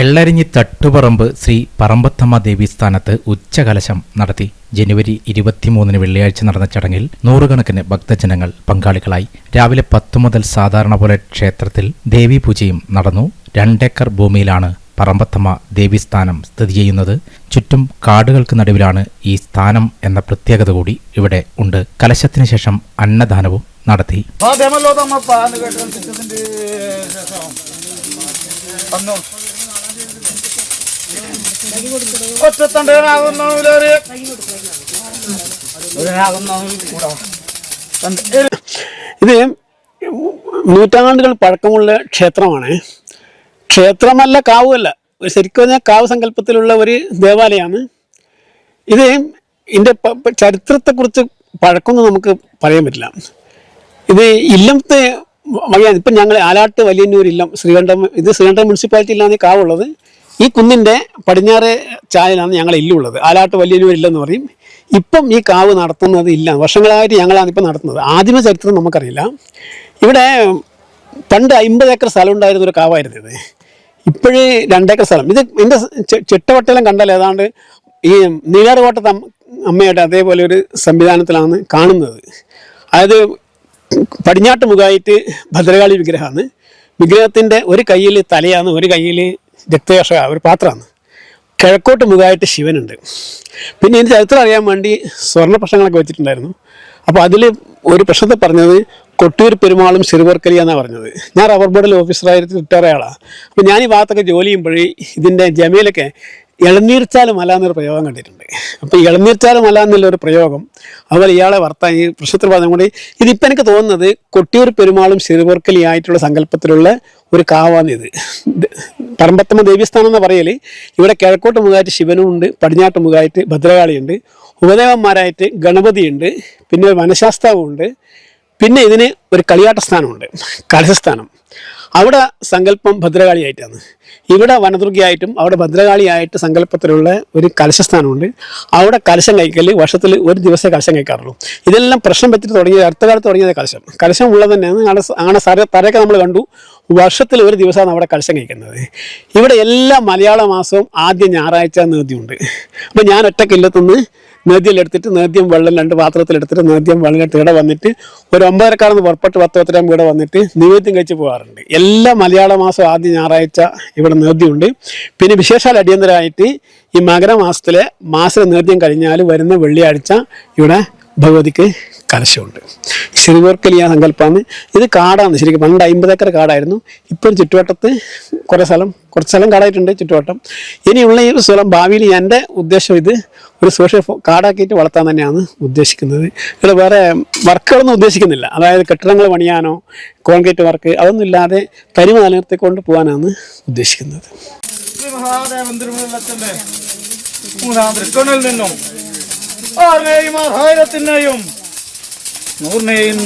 എള്ളരിഞ്ഞി തട്ടുപറമ്പ് ശ്രീ പറമ്പത്തമ്മ ദേവീസ്ഥാനത്ത് ഉച്ചകലശം നടത്തി. ജനുവരി ഇരുപത്തിമൂന്നിന് വെള്ളിയാഴ്ച നടന്ന ചടങ്ങിൽ നൂറുകണക്കിന് ഭക്തജനങ്ങൾ പങ്കാളികളായി. രാവിലെ പത്തു മുതൽ സാധാരണ പോലെ ക്ഷേത്രത്തിൽ ദേവീപൂജയും നടന്നു. രണ്ടേക്കർ ഭൂമിയിലാണ് പറമ്പത്തമ്മ ദേവീസ്ഥാനം സ്ഥിതി ചെയ്യുന്നത്. ചുറ്റും കാടുകൾക്ക് നടുവിലാണ് ഈ സ്ഥാനം എന്ന പ്രത്യേകത കൂടി ഇവിടെ ഉണ്ട്. കലശത്തിന് ശേഷം അന്നദാനവും നടത്തി. അതേമല്ലോ കേട്ടതിന്റെ ശേഷം വന്നു കൊച്ചത്തണ്ടനാകുന്നവരൊരു കൂടാ ഇത് നൂറ്റാണ്ടുകൾ പഴക്കമുള്ള ക്ഷേത്രമാണ്. ക്ഷേത്രമല്ല കാവുമല്ല. ശരിക്കും പറഞ്ഞാൽ കാവ് സങ്കല്പത്തിലുള്ള ഒരു ദേവാലയമാണ്. ഇത് ഇതിന്റെ ചരിത്രത്തെ കുറിച്ച് ചരിത്രത്തെക്കുറിച്ച് പഴക്കമൊന്നും നമുക്ക് പറയാൻ പറ്റില്ല. ഇത് ഇല്ലത്തെ വഴിയാണ് ഇപ്പം ഞങ്ങൾ ആലാട്ട് വലിയന്നൂർ ഇല്ലം ശ്രീകണ്ഠം ഇത് ശ്രീകണ്ഠം മുനിസിപ്പാലിറ്റിയിലാണ് കാവുള്ളത്. ഈ കുന്നിന്റെ പടിഞ്ഞാറ് ചായലാണ് ഞങ്ങൾ ഇല്ലുള്ളത് ആലാട്ട് വലിയൊരു ഇല്ലെന്ന് പറയും. ഇപ്പം ഈ കാവ് നടത്തുന്നത് ഇല്ല. വർഷങ്ങളായിട്ട് ഞങ്ങളാണ് ഇപ്പം നടത്തുന്നത്. ആദ്യമ ചരിത്രം നമുക്കറിയില്ല. ഇവിടെ പണ്ട് അമ്പത് ഏക്കർ സ്ഥലം ഉണ്ടായിരുന്ന ഒരു കാവായിരുന്നു ഇത്. ഇപ്പോഴേ രണ്ടേക്കർ സ്ഥലം. ഇത് എന്റെ ചിട്ടവട്ടയെല്ലാം കണ്ടാൽ ഏതാണ്ട് ഈ നീലാറുകോട്ട അമ്മ- അമ്മയുടെ അതേപോലെ ഒരു സംവിധാനത്തിലാണ് കാണുന്നത്. അതായത് പടിഞ്ഞാട്ട് മുഖമായിട്ട് ഭദ്രകാളി വിഗ്രഹമാണ്. വിഗ്രഹത്തിന്റെ ഒരു കയ്യിൽ തലയാണ് ഒരു കയ്യിൽ രക്തകേശ ഒരു പാത്രമാണ്. കിഴക്കോട്ട് മുഖമായിട്ട് ശിവനുണ്ട്. പിന്നെ ഇതിന്റെ ചരിത്രം അറിയാൻ വേണ്ടി സ്വർണ പ്രശ്നങ്ങളൊക്കെ വെച്ചിട്ടുണ്ടായിരുന്നു. അപ്പോൾ അതിൽ ഒരു പ്രശ്നത്തെ പറഞ്ഞത് കൊട്ടൂർ പെരുമാളും സിറുവർക്കലി എന്നാണ് പറഞ്ഞത്. ഞാൻ റബ്ബർ ബോർഡിൽ ഓഫീസറായിട്ട് റിട്ടയർ ആളാണ് അപ്പോൾ ഞാൻ ഈ ഭാഗത്തൊക്കെ ജോലി ചെയ്യുമ്പോഴേ ഇതിന്റെ ജമയിലൊക്കെ ഇളനീർച്ചാൽ മല എന്നൊരു പ്രയോഗം കണ്ടിട്ടുണ്ട്. അപ്പോൾ ഇളനീർച്ചാൽ മല എന്നുള്ള ഒരു പ്രയോഗം അതുപോലെ ഇയാളെ വർത്താൻ ഈ പ്രശ്നത്തിൽ പറഞ്ഞ കൂടി ഇതിപ്പോൾ എനിക്ക് തോന്നുന്നത് കൊട്ടിയൂർ പെരുമാളും ശിരുവർക്കലി ആയിട്ടുള്ള സങ്കല്പത്തിലുള്ള ഒരു കാവാണ് ഇത്. ഇത് പറമ്പത്തമ്മ ദേവീസ്ഥാനം എന്ന് പറയൽ ഇവിടെ കിഴക്കോട്ട് മുഖമായിട്ട് ശിവനും ഉണ്ട് പടിഞ്ഞാട്ട് മുഖമായിട്ട് ഭദ്രകാളിയുണ്ട് ഉപദേവന്മാരായിട്ട് ഗണപതിയുണ്ട് പിന്നെ വനശാസ്താവും വനശാസ്താവുണ്ട് പിന്നെ ഇതിന് ഒരു കളിയാട്ട സ്ഥാനമുണ്ട് കലശസ്ഥാനം. അവിടെ സങ്കല്പം ഭദ്രകാളിയായിട്ടാണ്. ഇവിടെ വനദുർഗയായിട്ടും അവിടെ ഭദ്രകാളിയായിട്ട് സങ്കല്പത്തിലുള്ള ഒരു കലശസ്ഥാനമുണ്ട്. അവിടെ കലശം കഴിക്കൽ വർഷത്തിൽ ഒരു ദിവസമേ കലശം കഴിക്കാറുള്ളൂ. ഇതെല്ലാം പ്രശ്നം വെച്ചിട്ട് തുടങ്ങിയത് അടുത്ത കാലത്ത് തുടങ്ങിയത് കലശം. കലശം ഉള്ളത് തന്നെയാണ്. അങ്ങനെ സര തരയൊക്കെ നമ്മൾ കണ്ടു. വർഷത്തിൽ ഒരു ദിവസമാണ് അവിടെ കലശം കഴിക്കുന്നത്. ഇവിടെ എല്ലാ മലയാള മാസവും ആദ്യ ഞായറാഴ്ച നേദ്യമുണ്ട്. അപ്പോൾ ഞാൻ ഒറ്റക്കില്ലത്തുനിന്ന് നദിയിലെടുത്തിട്ട് നദ്യം വെള്ളം രണ്ട് പാത്രത്തിലെടുത്തിട്ട് നേദ്യം വെള്ളം എടുത്ത് ഇവിടെ വന്നിട്ട് ഒരു ഒമ്പതരക്കാലം പുറപ്പെട്ട് പത്ത് പത്തരം ഇവിടെ വന്നിട്ട് നിവേദ്യം കഴിച്ച് പോകാറുണ്ട്. എല്ലാ മലയാള മാസവും ആദ്യം ഞായറാഴ്ച ഇവിടെ നേദ്യമുണ്ട്. പിന്നെ വിശേഷാൽ അടിയന്തരമായിട്ട് ഈ മകരമാസത്തിലെ മാസ നേദ്യം കഴിഞ്ഞാൽ വരുന്ന വെള്ളിയാഴ്ച ഇവിടെ ഭഗവതിക്ക് കലശമുണ്ട്. ശ്രീവർക്കലിയ സങ്കല്പമാണ് ഇത് കാടാണ്. ശരിക്കും പണ്ട് അമ്പത് ഏക്കർ കാടായിരുന്നു. ഇപ്പോൾ ഒരു ചുറ്റുവട്ടത്ത് കുറേ സ്ഥലം കുറച്ച് സ്ഥലം കാടായിട്ടുണ്ട് ചുറ്റുവട്ടം. ഇനിയുള്ള ഈ സ്ഥലം ഭാവിയിൽ എന്റെ ഉദ്ദേശം ഇത് ഒരു സോഷ്യൽ കാടാക്കിയിട്ട് വളർത്താൻ തന്നെയാണ് ഉദ്ദേശിക്കുന്നത്. ഇവിടെ വേറെ വർക്കുകളൊന്നും ഉദ്ദേശിക്കുന്നില്ല. അതായത് കെട്ടിടങ്ങൾ പണിയാനോ കോൺക്രീറ്റ് വർക്ക് അതൊന്നും ഇല്ലാതെ കരിമ നിലനിർത്തിക്കൊണ്ട് പോകാനാണ് ഉദ്ദേശിക്കുന്നത്. മഹാദേവൻ നിന്നും ആറിനെയും ആറായിരത്തിനെയും നൂറിനെയും